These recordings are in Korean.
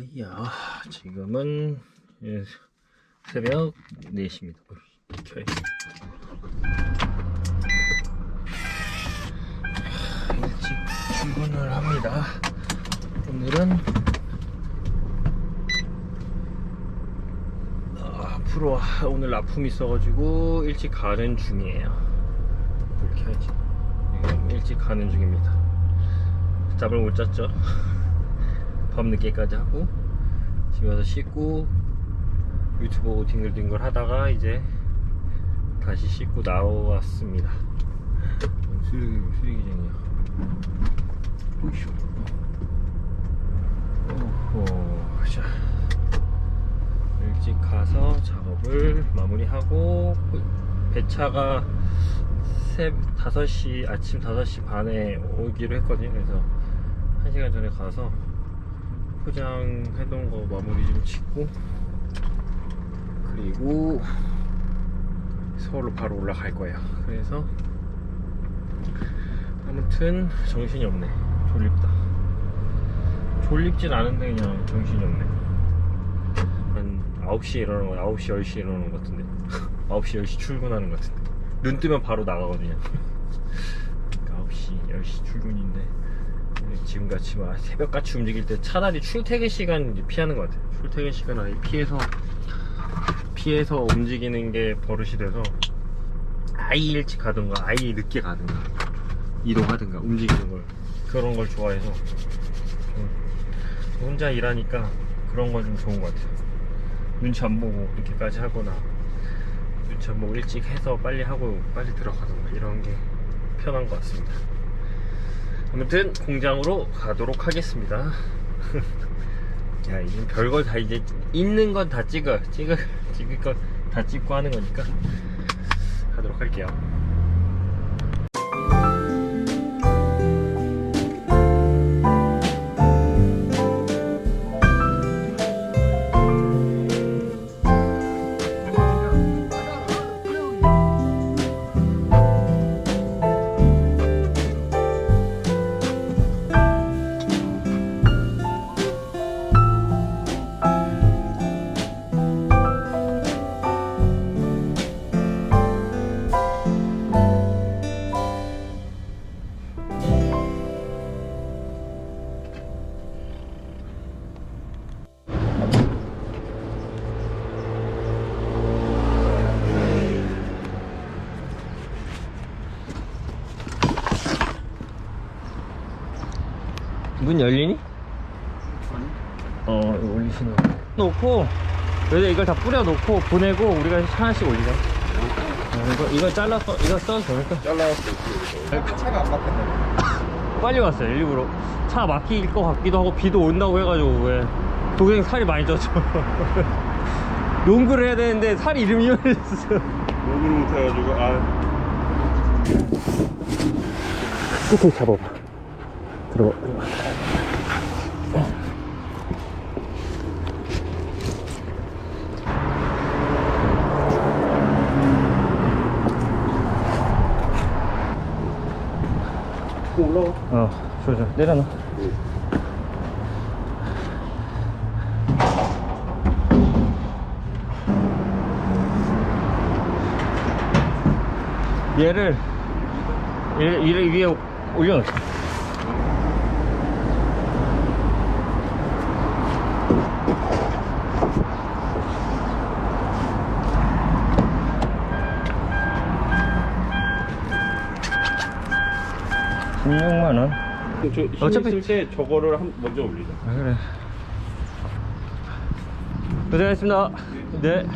이야 지금은 예, 새벽 4시입니다. 켜야지 일찍 출근을 합니다. 오늘은 아, 앞으로 하- 오늘 납품이 있어가지고 일찍 가는 중이에요. 불 켜야지. 지금 일찍 가는 중입니다. 잠을 못 잤죠 밤 늦게까지 하고 집에 와서 씻고 유튜브 뒹글뒹글 하다가 이제 다시 씻고 나왔습니다. 수리기 수리기쟁이야. 오이쇼 오호 자. 일찍 가서 작업을 마무리하고 배차가 새 5시 아침 5시 반에 오기로 했거든요. 그래서 1시간 전에 가서 포장 해놓은 거 마무리 좀 짓고 그리고 서울로 바로 올라갈 거예요. 그래서 아무튼 정신이 없네. 졸립다. 졸립진 않은데 그냥 정신이 없네. 한 9시에 일어나는 거 9시 10시에 일어나는 것 같은데. 9시 10시 출근하는 것 같은데. 눈 뜨면 바로 나가거든요. 9시 10시 출근인데 지금같이 막 새벽같이 움직일 때 차라리 출퇴근 시간 피하는 것 같아요. 출퇴근 시간 아예 피해서 피해서 움직이는 게 버릇이 돼서 아예 일찍 가든가 아예 늦게 가든가 이동하든가 움직이는 걸 그런 걸 좋아해서 음, 혼자 일하니까 그런 건 좀 좋은 것 같아요. 눈치 안 보고 이렇게까지 하거나 눈치 안 보고 일찍 해서 빨리 하고 빨리 들어가든가 이런 게 편한 것 같습니다 아무튼 공장으로 가도록 하겠습니다. 야 이제 별걸 다 이제 있는 건 다 찍어. 찍어 찍을 건 다 찍고 하는 거니까. 가도록 할게요 문 열리니? 어 이거 올리시는 거. 놓고 여기다 이걸 다 뿌려 놓고 보내고 우리가 하나씩 올리자. 어, 이거 이거 잘라서 이거 써도 되니까? 잘라왔어. 차가 안 막혔네. 빨리 왔어요 일부러. 차 막힐 것 같기도 하고 비도 온다고 해가지고 왜 도경이 살이 많이 쪘죠 용구를 해야 되는데 살이 이름이 열렸어. 욕을 못해가지고 아. 끝에 잡아봐 들어가 올라와. 어 좋아 내려놔 얘를 얘를, 얘를 위에 올려놓자 (16만 원) 저힘 어차피- 있을 때 저거를 한, 먼저 올리자. 아 그래. 고생하셨습니다. 네.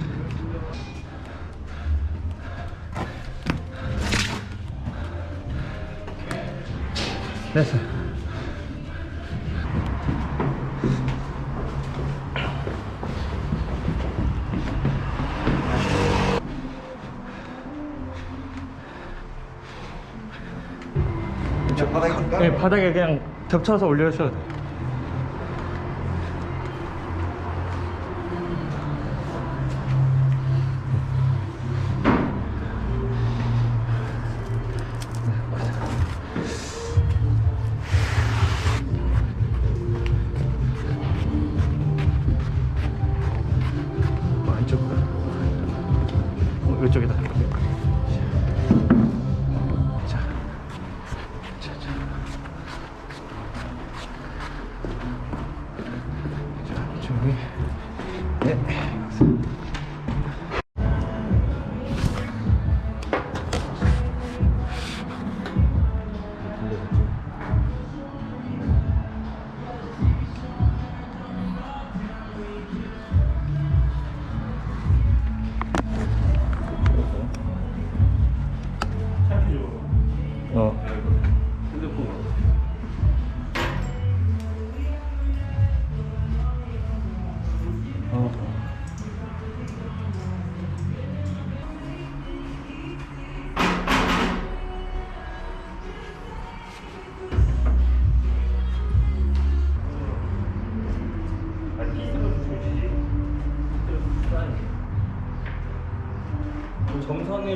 됐어 저 바닥에? 네, 바닥에 그냥 겹쳐서 올려주셔도 돼요 しょね。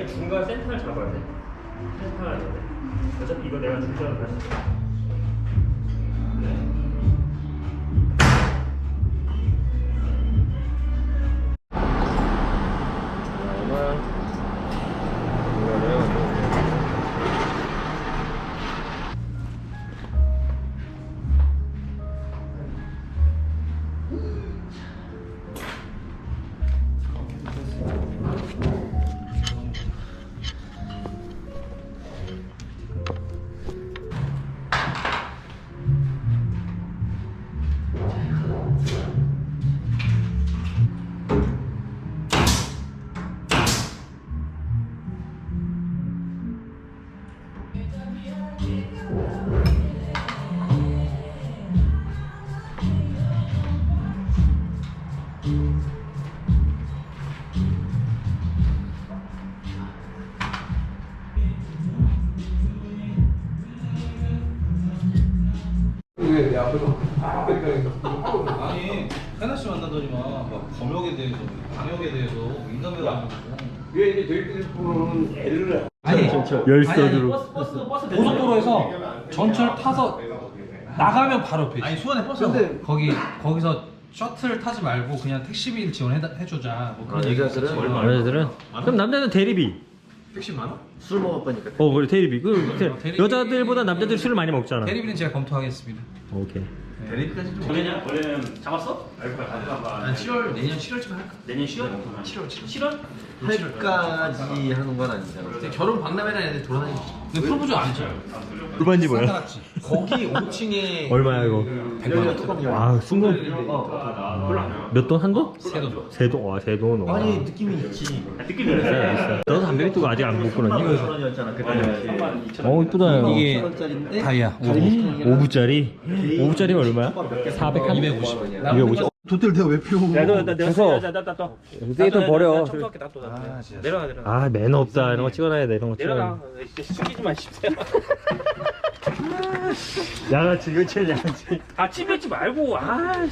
중간 센터를 잡아야 돼. 센터가 돼야 돼. 어차피 이거 내가 중간으로 다시. 방역에 대해서 인터뷰를 하고. 왜 이제 저희들 부르는 애를 아니 열선으로. 고속도로에서 전철 타서 나가면 바로 옆에 아니 수원에 버스 근데 거기 거기서 셔틀 타지 말고 그냥 택시비 지원해 해주자. 뭐 그런 얘기가 있었지. 여자들은? 그럼 남자는 대리비. 택시 많아? 술 먹을 거니까 어 그래 대리비. 그, 그 대리비. 여자들보다 남자들이 술을 많이 먹잖아. 대리비는 제가 검토하겠습니다. 오케이. 대리까지 좀 원래는 원래는 잡았어? 알고 가져가 봐. 한 7월 내년 7월쯤에 할까? 내년 10월? 7월 7월 7월? 할까지 하는 건 아니잖아 결혼 박람회나 애들 돌아다니지 근데 프로포즈 안 했죠? 뭐야? 살았지 거기 5층에 얼마야 이거? 100만 원 뚜껑 아 순금 몇 돈? 한 돈? 세돈 세 돈. 와 세 돈. 와. 아니 느낌이 있지 느낌이 있어. 비싸 비싸. 너도 담배 피우고 아직 안 먹고 났니? 3만 원이었잖아 그때 당시 어 이쁘다. 이게 5천원짜리인데 다이아 5부짜리? 5부짜리면 얼마야? 400 한? 250 250. 도대를 내가 왜 피워 그래서 이게 또 버려. 아 진짜 내려가 내려가. 아 매너 없다 이런 거 찍어놔야 돼 이런 거 내려가. 찍어놔야 이제 숨기지 마 십세야. 돼. 양아치 이거 제일 양아치. 아 찜했지 말고. 아.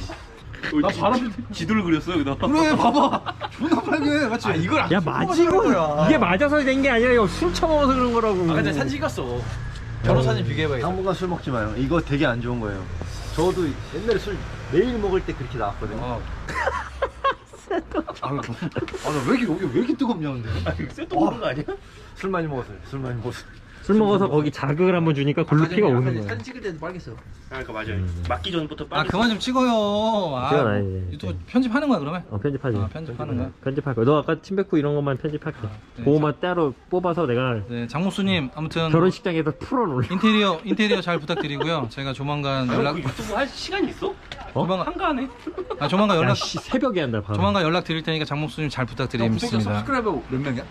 나 바로 지도를 그렸어 여기다. 그래 봐봐 존나 빨개 맞지? 아 이걸 야 맞이고 이게 맞아서 된 게 아니라 이거 술 처먹어서 그런 거라고. 아 근데 사진 찍었어 결혼 사진 비교해봐야겠다 당분간 술 먹지 마요 이거 되게 안 좋은 거예요 저도 옛날에 술 매일 먹을 때 그렇게 나왔거든요. 어. 아나왜 이렇게 여기 왜 이렇게 뜨겁냐 근데? 쇠또 먹는 거 아니야? 술 많이 먹었어요. 술 많이 먹었어요 술 먹어서 거기 자극을 한번 주니까 글로 피가 오는 거야. 사진 찍을 때도 빨겠어 그러니까 맞아요. 맞기 전부터 아 빨리. 그만 좀 찍어요 아, 찍어놔야지. 유튜브 편집하는 거야 그러면? 어 편집하지. 아, 편집하는 거야? 편집할 거야. 너 아까 침뱉고 이런 것만 편집할게. 네, 그거만 따로 뽑아서 내가 네 장목수님 아무튼 결혼식장에서 풀어놓을. 인테리어 인테리어 잘 부탁드리고요 제가 조만간 연락 그 유튜브 할 시간 있어? 어? 조만간 한가하네. 아 조만간 야, 연락 씨, 새벽에 한다 밤. 조만간 연락 드릴 테니까 장목수님 잘 부탁드리겠습니다 몇 명이야?